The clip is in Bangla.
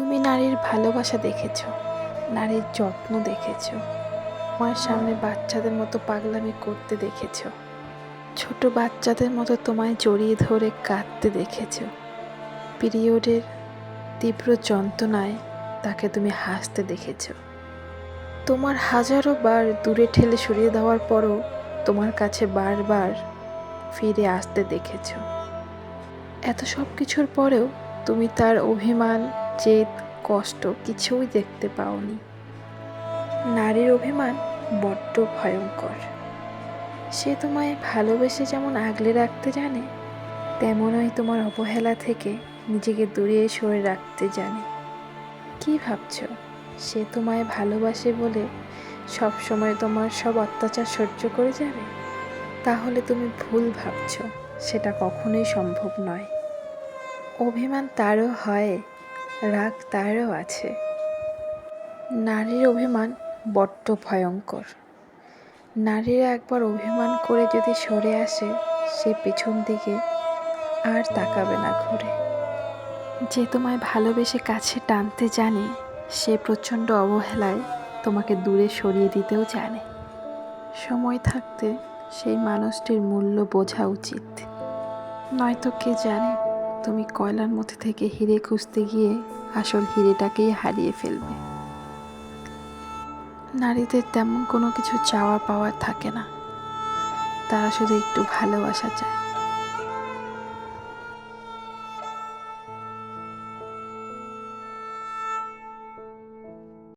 তুমি নারীর ভালোবাসা দেখেছ, নারীর যত্ন দেখেছ আমার সামনে বাচ্চাদের মতো পাগলামি করতে দেখেছ, ছোট বাচ্চাদের মতো তোমায় জড়িয়ে ধরে কাঁদতে দেখেছ। পিরিয়ডের তীব্র যন্ত্রণায় তাকে তুমি হাসতে দেখেছ। তোমার হাজারো বার দূরে ঠেলে সরিয়ে দেওয়ার পরও তোমার কাছে বারবার ফিরে আসতে দেখেছ। এত সব কিছুর পরেও তুমি তার অভিমান জেদ কষ্ট কিছুই দেখতে পাওনি। নারীর অভিমান বড্ড ভয়ঙ্কর। সে তোমায় ভালোবেসে যেমন আগলে রাখতে জানে, তেমনই তোমার অবহেলা থেকে নিজেকে দূরে সরে রাখতে জানে। কি ভাবছ? সে তোমায় ভালোবাসে বলে সব সময় তোমার সব অত্যাচার সহ্য করে যাবে? তাহলে তুমি ভুল ভাবছ, সেটা কখনোই সম্ভব নয়। অভিমান তারও হয় রাগ তারও আছে। নারীর অভিমান বড্ড ভয়ঙ্কর। নারীরা একবার অভিমান করে যদি সরে আসে, সে পিছন দিকে আর তাকাবে না ঘুরে। যে তোমায় ভালোবেসে কাছে টানতে জানে, সে প্রচণ্ড অবহেলায় তোমাকে দূরে সরিয়ে দিতেও জানে। সময় থাকতে সেই মানুষটির মূল্য বোঝা উচিত। নয়তো কে জানে তুমি কয়লার মধ্যে থেকে হিরে খুঁজতে গিয়ে আসল হিরেটাকেই হারিয়ে ফেলবে। নারীদের তেমন কোনো কিছু চাওয়া পাওয়ার থাকে না। তারা শুধু একটু ভালোবাসা চায়।